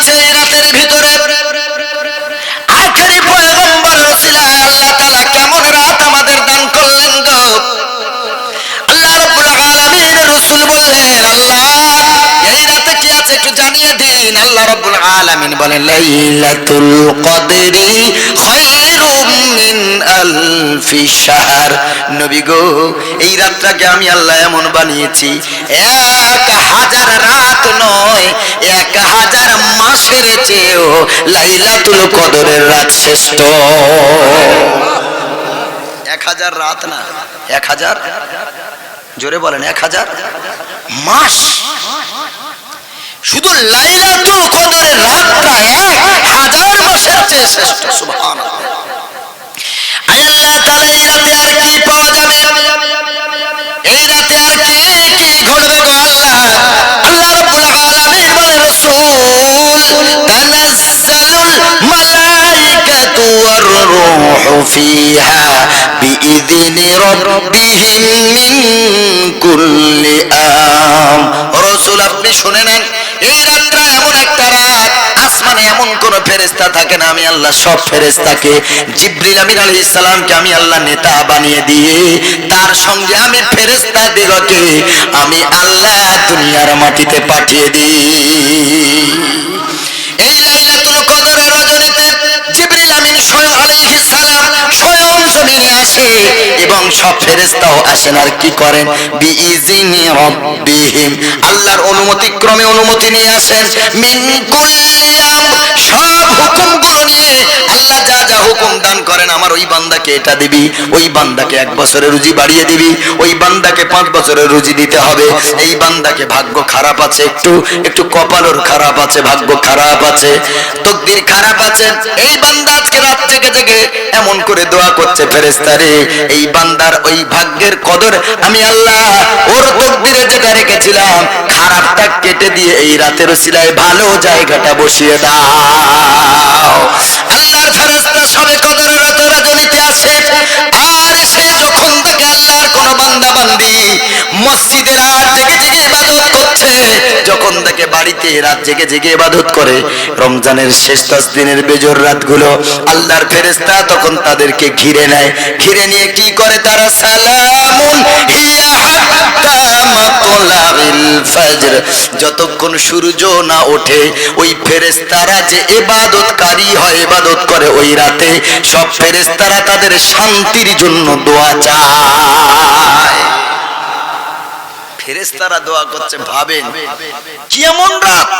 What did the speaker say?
দিচ্ছে এই রাতের ভিতরে। আখেরি পয়গম্বর রসিলা আল্লাহ তাআলা কেমন রাত আমাদের দান করলেন গো। আল্লাহ রাব্বুল আলামিন রাসূল আল্লাহ আছে আল্লাহ বলেন রাতটাকে আমি আল্লাহ এমন বানিয়েছি, এক হাজার রাত নয়, এক মাসের চেয়েও লাইলাতুল কদরের রাত শ্রেষ্ঠ। এক হাজার রাত না, এক হাজার? জোরে বলেন, এক হাজার? মাস। শুধু লাইলাতুল কদরের রাতটা এক হাজার মাসের চেয়ে শ্রেষ্ঠ, সুবহানাল্লাহ। ফিহা বিইذনি রাব্বিহিম মিন কুল্লি আম রাসূল, আপনি শুনে নেন, এই রাতটা এমন একটা রাত, আসমানে এমন কোন ফেরেশতা থাকে না, আমি আল্লাহ সব ফেরেশতাকে, জিবরিল আমিন আলাইহিস সালামকে আমি আল্লাহ নেতা বানিয়ে দিয়ে, তার সঙ্গে আমি ফেরেশতা দিগকে, আমি আল্লাহ দুনিয়ার মাটিতে পাঠিয়ে দিই। এবং সব ফেরেশতাও আসেন আর কি করেন? আল্লাহর অনুমতি ক্রমে অনুমতি নিয়ে আসেন। সব হুকুমগুলো নিয়ে আল্লাহ যা যা হুকুম দান করেন, আমার ওই বান্দাকে এটা দিবি, ওই বান্দাকে এক বছরের রুজি বাড়িয়ে দিবি, ওই বান্দাকে পাঁচ বছরের রুজি দিতে হবে। এই বান্দাকে ভাগ্য খারাপ আছে একটু একটু কপালর খারাপ আছে, ভাগ্য খারাপ আছে, তকদির খারাপ আছে। এই বান্দা আজকে রাত থেকে থেকে এমন করে দোয়া করছে ফেরেস্তারে এই বান্দার ওই ভাগ্যের কদর আমি আল্লাহ ওর তকদিরে যেটা রেখেছিলাম, খারাপটা কেটে দিয়ে এই রাতের সিলায় ভালো জায়গাটা বসিয়ে দাও। আল্লাহর ফেরেস্তা সবে কদরের রাতে রজনীতে আসে। বাড়িতে রাত জেগে জেগে ইবাদত করে। রমজানের শেষ দশ দিনের বেজর রাতগুলো আল্লাহর ফেরেস্তা তখন তাদেরকে ঘিরে নেয়। ঘিরে নিয়ে কি করে তারা? ফজর। যতক্ষণ সূর্য না ওঠে, ওই ফেরেস্তারা যে ইবাদতকারী হয় এবাদত করে ওই রাতে, সব ফেরেস্তারা তাদের শান্তির জন্য দোয়া চায়। ফেরেস্তারা দোয়া করছে ভাবেন। কি এমন রাত?